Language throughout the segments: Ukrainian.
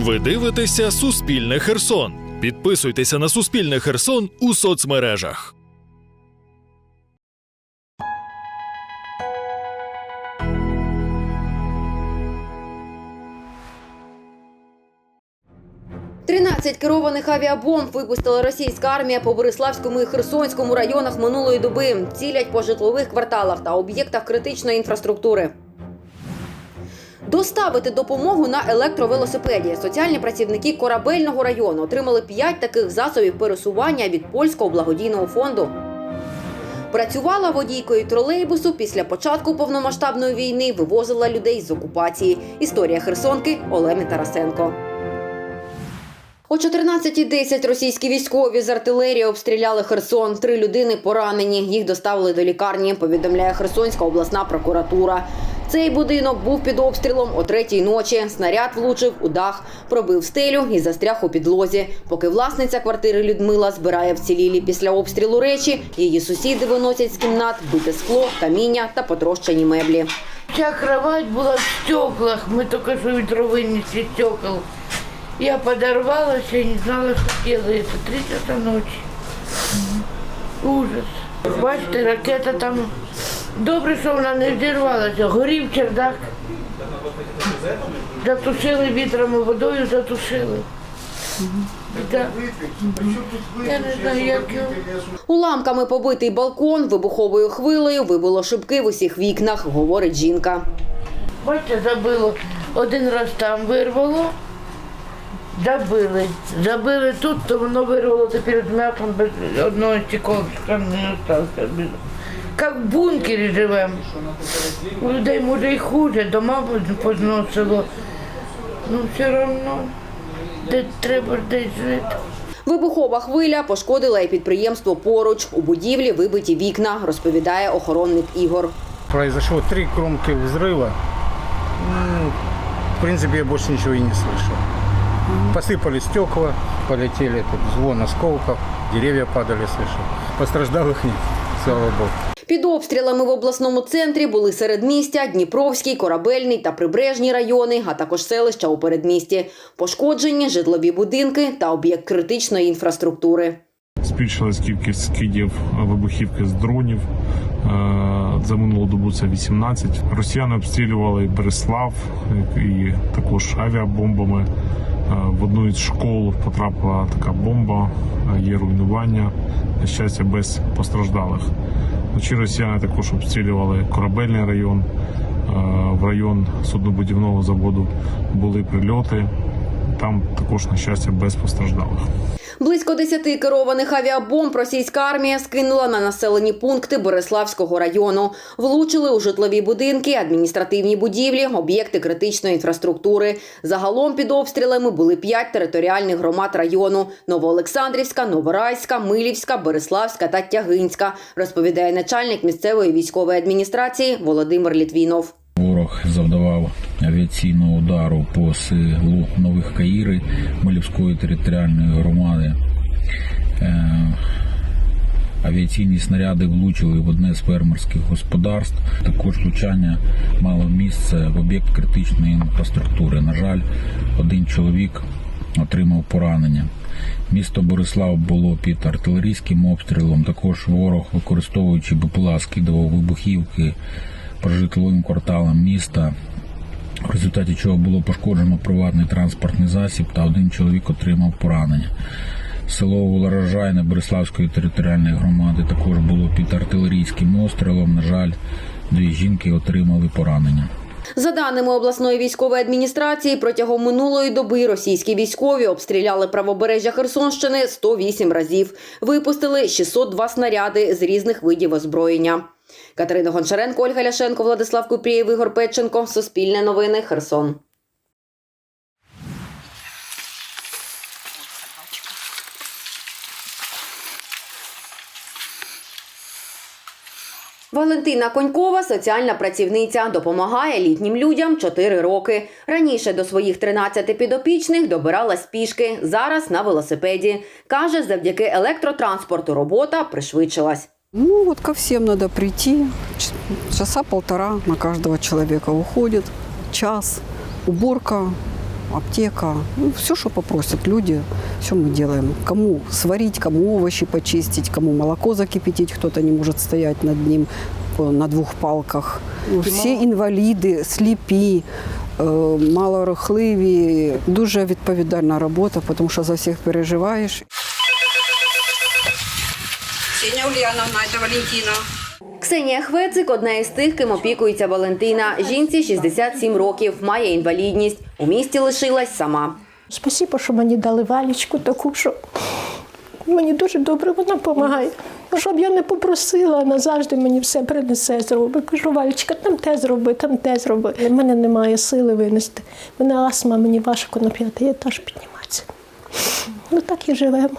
Ви дивитеся Суспільне Херсон. Підписуйтеся на Суспільне Херсон у соцмережах. – 13 керованих авіабомб випустила російська армія по Бориславському і Херсонському районах минулої доби. Цілять по житлових кварталах та об'єктах критичної інфраструктури. Доставити допомогу на електровелосипеді. Соціальні працівники корабельного району отримали 5 таких засобів пересування від польського благодійного фонду. Працювала водійкою тролейбусу після початку повномасштабної війни, вивозила людей з окупації. Історія Херсонки Олени Тарасенко. О 14.10 російські військові з артилерії обстріляли Херсон. Три людини поранені. Їх доставили до лікарні. Повідомляє Херсонська обласна прокуратура. Цей будинок був під обстрілом о третій ночі. Снаряд влучив у дах, пробив стелю і застряг у підлозі. Поки власниця квартири Людмила збирає вцілілі після обстрілу речі, її сусіди виносять з кімнат бите скло, каміння та потрощені меблі. Вся кровать была в стеклах, мы только что ветро вынесли стекол. Я подорвалась, я не знала, что делается. Три часа ночи. Ужас. Бачите, ракета там. Добре, що вона не взірвалася. Горів чердак. Затушили вітром і водою, затушили. Да. Я не знаю, як його. Уламками побитий балкон вибуховою хвилею вибило шибки в усіх вікнах, говорить жінка. Бачите, забило. Один раз там вирвало, забили. Забили тут, то воно вирвало тепер з м'ясом без одного стеколочка не залишилося Як в бункері живемо. У людей може і хуже, дома позносило. Ну все одно, де треба ж десь жити. Вибухова хвиля пошкодила і підприємство поруч. У будівлі вибиті вікна, розповідає охоронник Ігор. Произошло три громких взрыва. М, В принципе, я больше ничего и не слышал. Посыпали стекла, полетели тут звон осколков, деревья падали, слышал. Постраждалых нет, слава богу. Під обстрілами в обласному центрі були середмістя, Дніпровський, Корабельний та Прибережні райони, а також селища у передмісті. Пошкоджені житлові будинки та об'єкт критичної інфраструктури. Збільшилась кількість скидів вибухівки з дронів. За минулу добу це 18. Росіяни обстрілювали і Береслав і також авіабомбами. В одну із школ потрапила така бомба, є руйнування. На щастя, без постраждалих. Вночі росіяни також обстрілювали корабельний район. Е, В район суднобудівного заводу були прильоти. Там також, на щастя, без постраждалих. Близько 10 керованих авіабомб російська армія скинула на населені пункти Бориславського району. Влучили у житлові будинки, адміністративні будівлі, об'єкти критичної інфраструктури. Загалом під обстрілами були п'ять територіальних громад району: Новоолександрівська, Новорайська, Милівська, Бориславська та Тягинська, розповідає начальник місцевої військової адміністрації Володимир Літвінов. Ворог завдавав авіаційного удару по селу Нових Каїри Милівської територіальної громади. Е, Авіаційні снаряди влучили в одне з фермерських господарств. Також влучання мало місце в об'єкт критичної інфраструктури. На жаль, один чоловік отримав поранення. Місто Борислав було під артилерійським обстрілом. Також ворог, використовуючи БПЛА, скидував вибухівки житловим кварталам міста, в результаті чого було пошкоджено приватний транспортний засіб та один чоловік отримав поранення. Село Волорожайне Бориславської територіальної громади також було під артилерійським обстрілом. На жаль, дві жінки отримали поранення. За даними обласної військової адміністрації, протягом минулої доби російські військові обстріляли правобережжя Херсонщини 108 разів. Випустили 602 снаряди з різних видів озброєння. Катерина Гончаренко, Ольга Ляшенко, Владислав Купрієв, Ігор Петченко. Суспільне новини. Херсон. Валентина Конькова, соціальна працівниця, допомагає літнім людям 4 роки. Раніше до своїх 13 підопічних добиралась пішки, зараз на велосипеді. Каже, завдяки електротранспорту робота пришвидшилась. Ну вот ко всем надо прийти, часа полтора на каждого человека уходит, час, уборка, аптека. Ну, все, что попросят люди, все мы делаем. Кому сварить, кому овощи почистить, кому молоко закипятить, кто-то не может стоять над ним э, на двух палках. Все інваліди, сліпі, е, малорухливі. Дуже відповідальна робота, тому що за всіх переживаєш. Ксения Ульяновна, це Валентина. Ксенія Хвецик одна із тих, ким опікується Валентина. Жінці 67 років, має інвалідність. У місті лишилась сама. Спасибо, що мені дали валічку таку, що мені дуже добре вона допомагає. Щоб я не попросила, вона завжди мені все принесе, зробить. Кажу, Валічка, там те зроби, там те зроби. У мене немає сили винести. У мене астма, мені важко на п'ятий етаж підніматися. Ну так і живемо.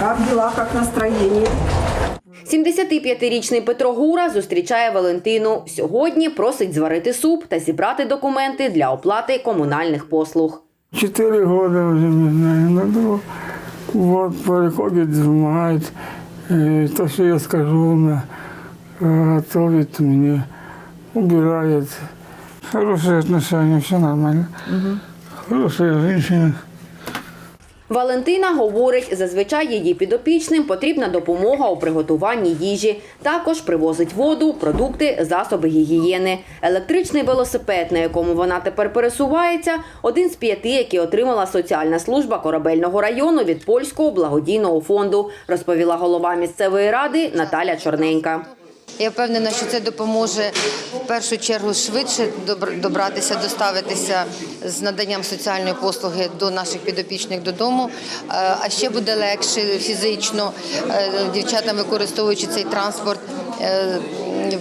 Как дела, как настроение? 75-річний Петро Гура зустрічає Валентину. Сьогодні просить зварити суп та зібрати документи для оплати комунальних послуг. Четыре года уже не знаю, на дом. Вот, приходит, помогает. Э, То, что я скажу, она э, готовит мне, убирает. Хорошие отношения, все нормально. Хорошая женщина. Валентина говорить, зазвичай її підопічним потрібна допомога у приготуванні їжі. Також привозить воду, продукти, засоби гігієни. Електричний велосипед, на якому вона тепер пересувається, один з п'яти, які отримала соціальна служба корабельного району від польського благодійного фонду, розповіла голова місцевої ради Наталя Чорненька. Я впевнена, що це допоможе в першу чергу швидше добр- добратися, доставитися з наданням соціальної послуги до наших підопічних додому. Е, А ще буде легше фізично е, дівчатам, використовуючи цей транспорт, е,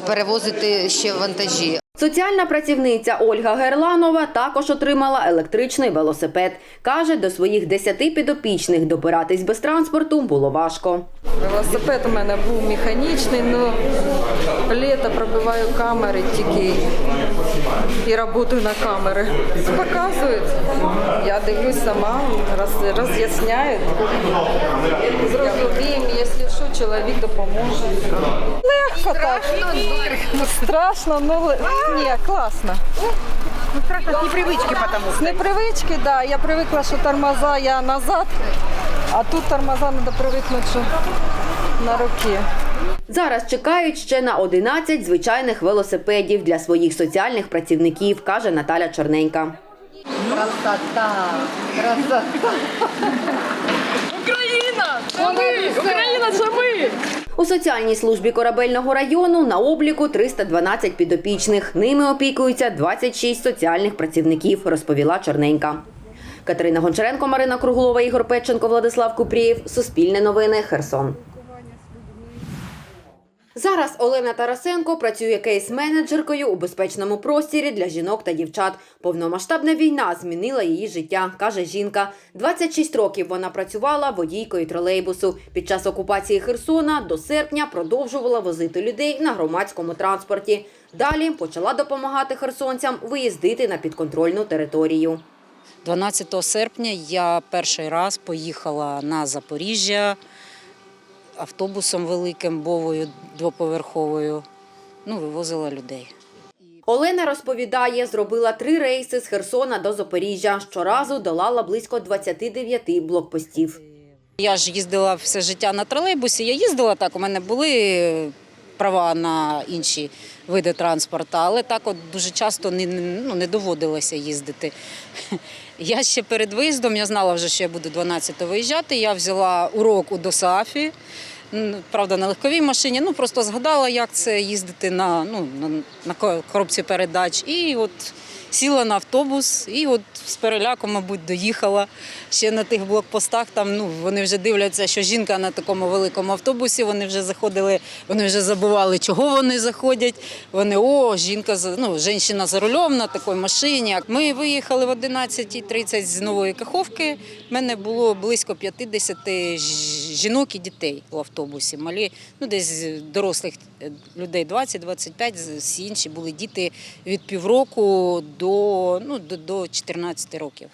перевозити ще вантажі. Соціальна працівниця Ольга Герланова також отримала електричний велосипед. Каже, до своїх десяти підопічних добиратись без транспорту було важко. Велосипед у мене був механічний, але літо пробиваю камери тільки і працюю на камери. Показують. Я дивлюсь сама, роз, роз'ясняють. Зрозуміємо, якщо що, чоловік допоможе. Легко так. Страшно, ну ні, класно. С непривычки потому З непривички, так. Да. Я привикла, що тормоза я назад, а тут тормоза треба привикнути, що на руки. Зараз чекають ще на 11 звичайних велосипедів для своїх соціальних працівників, каже Наталя Чорненька. Красота! Красота! У соціальній службі корабельного району на обліку 312 підопічних. Ними опікуються 26 соціальних працівників, розповіла Чорненька. Катерина Гончаренко, Марина Круглова, Ігор Петченко, Владислав Купрієв. Суспільне новини. Херсон. Зараз Олена Тарасенко працює кейс-менеджеркою у безпечному простірі для жінок та дівчат. Повномасштабна війна змінила її життя, каже жінка. 26 років вона працювала водійкою тролейбусу. Під час окупації Херсона до серпня продовжувала возити людей на громадському транспорті. Далі почала допомагати херсонцям виїздити на підконтрольну територію. 12 серпня я перший раз поїхала на Запоріжжя автобусом великим, бовою двоповерховою. Ну, вивозила людей. Олена розповідає, зробила три рейси з Херсона до Запоріжжя. Щоразу долала близько 29 блокпостів. Я ж їздила все життя на тролейбусі. Я їздила так, у мене були права на інші види транспорту, але так от дуже часто не, ну, не доводилося їздити. Я ще перед виїздом, я знала вже, що я буду 12-го виїжджати. Я взяла урок у ДОСАФі, правда, на легковій машині. Ну просто згадала, як це їздити на, ну, на коробці передач. І от сіла на автобус, і от з переляком, мабуть, доїхала ще на тих блокпостах. Там ну вони вже дивляться, що жінка на такому великому автобусі. Вони вже заходили, вони вже забували, чого вони заходять. Вони о, жінка ну, жінка за рулем на такій машині. Ми виїхали в 11.30 з нової каховки. У мене було близько 50 ж- жінок і дітей в автобусі. Малі, ну десь дорослих е, людей 20-25, всі інші були діти від півроку до, ну, до, до 14 років.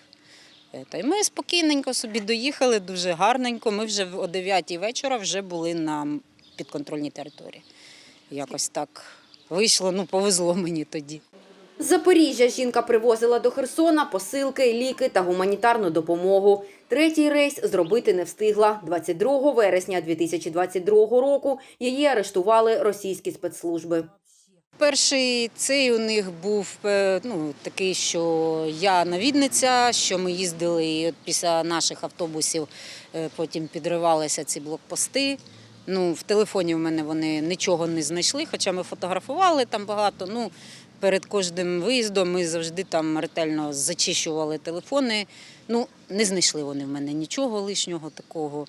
Та й ми спокійненько собі доїхали, дуже гарненько. Ми вже о 9 вечора вже були на підконтрольній території. Якось так вийшло, ну повезло мені тоді. Запоріжжя жінка привозила до Херсона посилки, ліки та гуманітарну допомогу. Третій рейс зробити не встигла. 22 вересня 2022 року її арештували російські спецслужби. Перший цей у них був е, ну, такий, що я навідниця, що ми їздили і от після наших автобусів е, потім підривалися ці блокпости. Ну, в телефоні в мене вони нічого не знайшли, хоча ми фотографували там багато. Ну, перед кожним виїздом ми завжди там ретельно зачищували телефони. Ну, не знайшли вони в мене нічого лишнього такого.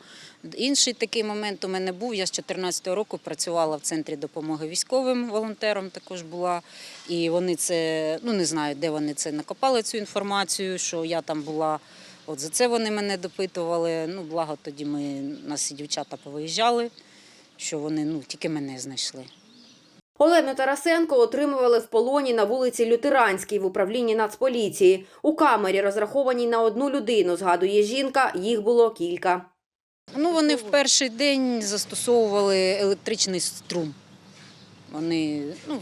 Інший такий момент у мене був. Я з 2014 року працювала в центрі допомоги військовим волонтером. Також була. І вони це, ну не знаю, де вони це накопали цю інформацію, що я там була. От за це вони мене допитували. Ну, благо тоді ми нас і дівчата повиїжджали, що вони ну тільки мене знайшли. Олену Тарасенко отримували в полоні на вулиці Лютеранській в управлінні Нацполіції. У камері, розрахованій на одну людину, згадує жінка, їх було кілька. Ну, вони в перший день застосовували електричний струм. Вони ну,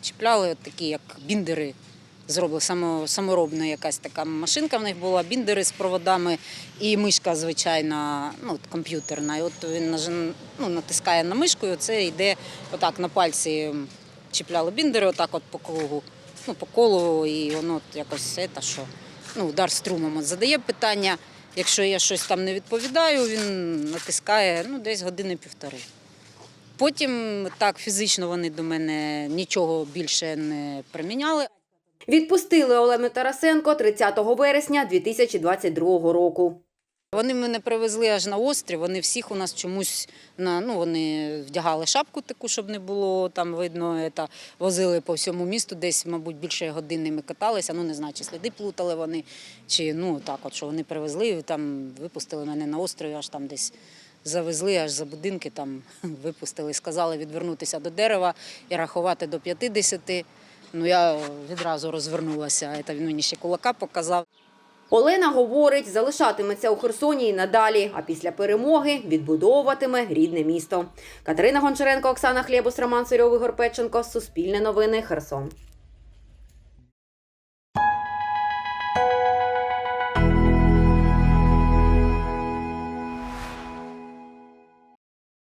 чіпляли такі, як біндери. Зробили само, саморобна якась така машинка в них була, біндери з проводами і мишка звичайна, ну, комп'ютерна. І от він ну, натискає на мишку, і це йде отак на пальці чіпляли біндери, отак от по кругу, ну, по колу, і воно якось це, та що, ну, удар струмом. От задає питання. Якщо я щось там не відповідаю, він натискає ну, десь години півтори. Потім так фізично вони до мене нічого більше не приміняли. Відпустили Олену Тарасенко 30 вересня 2022 року. Вони мене привезли аж на острів. Вони всіх у нас чомусь на ну вони вдягали шапку таку, щоб не було там видно. Та возили по всьому місту. Десь, мабуть, більше години ми каталися. Ну не знаю, чи сліди плутали вони, чи ну так, от що вони привезли. Там випустили мене на острові, аж там десь завезли, аж за будинки там випустили. Сказали відвернутися до дерева і рахувати до 50. Ну я відразу розвернулася. Та він мені ще кулака показав. Олена говорить, залишатиметься у Херсоні і надалі, а після перемоги відбудовуватиме рідне місто. Катерина Гончаренко, Оксана Хлєбус, Роман Ігор Печенко. Суспільне новини. Херсон.